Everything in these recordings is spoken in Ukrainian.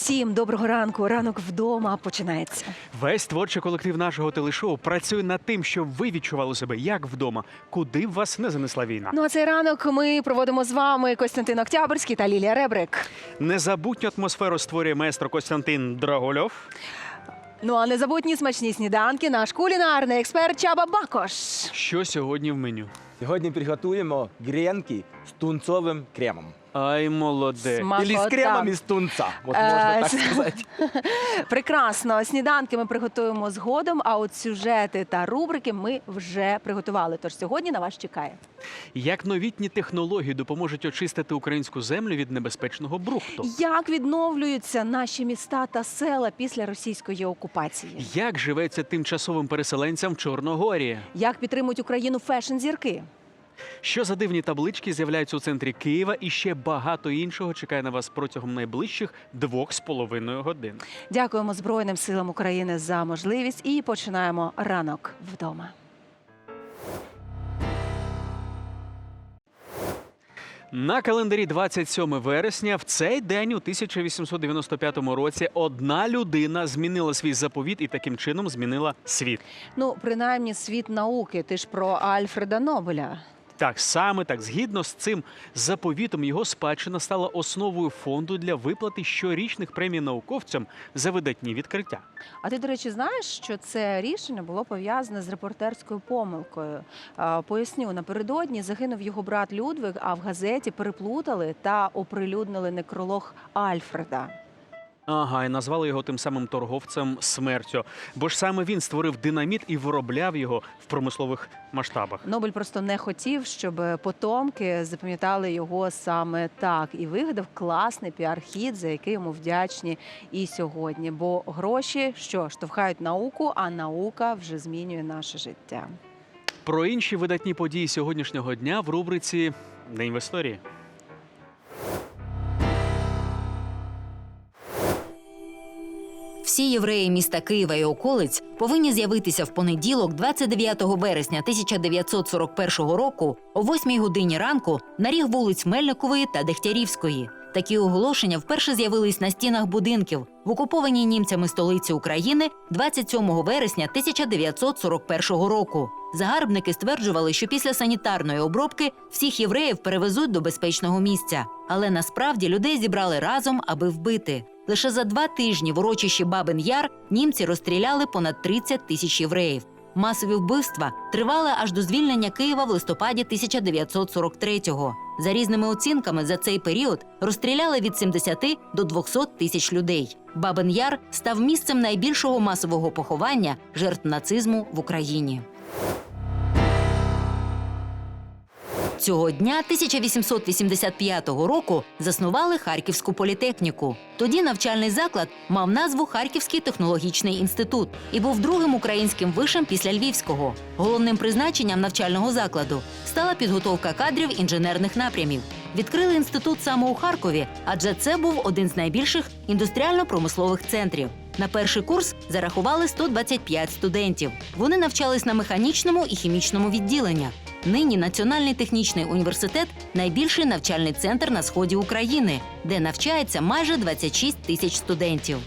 Всім доброго ранку. Ранок вдома починається. Весь творчий колектив нашого телешоу працює над тим, щоб ви відчували себе як вдома, куди б вас не занесла війна. Ну а цей ранок ми проводимо з вами Костянтин Октябрьський та Лілія Ребрик. Незабутню атмосферу створює майстро Костянтин Драгольов. Ну а незабутні смачні сніданки наш кулінарний експерт Чаба Бакош. Що сьогодні в меню? Сьогодні приготуємо гренки з тунцовим кремом. Ай, молоде. Смакота. Или з кремом тунца, от Е, можна так с- сказати. Прекрасно. Сніданки ми приготуємо згодом. А от сюжети та рубрики ми вже приготували. Тож сьогодні на вас чекає. Як новітні технології допоможуть очистити українську землю від небезпечного брухту? Як відновлюються наші міста та села після російської окупації? Як живеться тимчасовим переселенцям в Чорногорії? Як підтримують Україну фешн-зірки? Що за дивні таблички з'являються у центрі Києва і ще багато іншого чекає на вас протягом найближчих двох з половиною годин. Дякуємо Збройним силам України за можливість і починаємо ранок вдома. На календарі 27 вересня в цей день у 1895 році одна людина змінила свій заповіт і таким чином змінила світ. Ну, принаймні, світ науки. Ти ж про Альфреда Нобеля. Так саме так, згідно з цим заповітом, його спадщина стала основою фонду для виплати щорічних премій науковцям за видатні відкриття. А ти, до речі, знаєш, що це рішення було пов'язане з репортерською помилкою? Поясню, напередодні загинув його брат Людвиг, а в газеті переплутали та оприлюднили некролог Альфреда. Ага, і назвали його тим самим торговцем смертю. Бо ж саме він створив динаміт і виробляв його в промислових масштабах. Нобель просто не хотів, щоб потомки запам'ятали його саме так і вигадав класний піар-хід, за який йому вдячні і сьогодні. Бо гроші що штовхають науку, а наука вже змінює наше життя. Про інші видатні події сьогоднішнього дня в рубриці День в історії. Всі євреї міста Києва і околиць повинні з'явитися в понеділок, 29 вересня 1941 року, о 8 годині ранку на ріг вулиць Мельникової та Дегтярівської. Такі оголошення вперше з'явились на стінах будинків в окупованій німцями столиці України 27 вересня 1941 року. Загарбники стверджували, що після санітарної обробки всіх євреїв перевезуть до безпечного місця. Але насправді людей зібрали разом, аби вбити. Лише за два тижні в урочищі Бабин Яр німці розстріляли понад 30 тисяч євреїв. Масові вбивства тривали аж до звільнення Києва в листопаді 1943-го. За різними оцінками, за цей період розстріляли від 70 до 200 тисяч людей. Бабин Яр став місцем найбільшого масового поховання жертв нацизму в Україні. Цього дня 1885 року заснували Харківську політехніку. Тоді навчальний заклад мав назву Харківський технологічний інститут і був другим українським вишем після Львівського. Головним призначенням навчального закладу стала підготовка кадрів інженерних напрямів. Відкрили інститут саме у Харкові, адже це був один з найбільших індустріально-промислових центрів. На перший курс зарахували 125 студентів. Вони навчались на механічному і хімічному відділеннях. Нині Національний технічний університет найбільший навчальний центр на сході України, де навчається майже 26 тисяч студентів.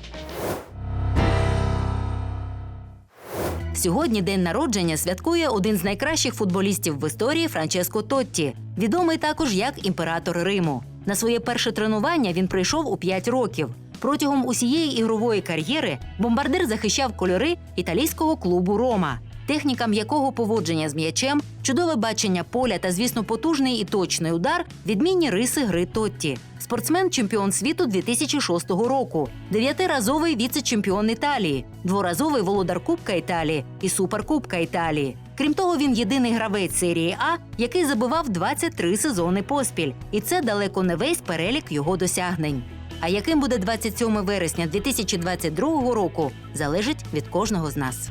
Сьогодні день народження святкує один з найкращих футболістів в історії Франческо Тотті, відомий також як імператор Риму. На своє перше тренування він прийшов у 5 років. Протягом усієї ігрової кар'єри бомбардир захищав кольори італійського клубу Рома, технікам якого поводження з м'ячем, чудове бачення поля та, звісно, потужний і точний удар відмінні риси гри Тотті. Спортсмен чемпіон світу 2006 року, дев'ятиразовий віце-чемпіон Італії, дворазовий володар Кубка Італії і Суперкубка Італії. Крім того, він єдиний гравець серії А, який забивав 23 сезони поспіль, і це далеко не весь перелік його досягнень. А яким буде 27 вересня 2022 року, залежить від кожного з нас.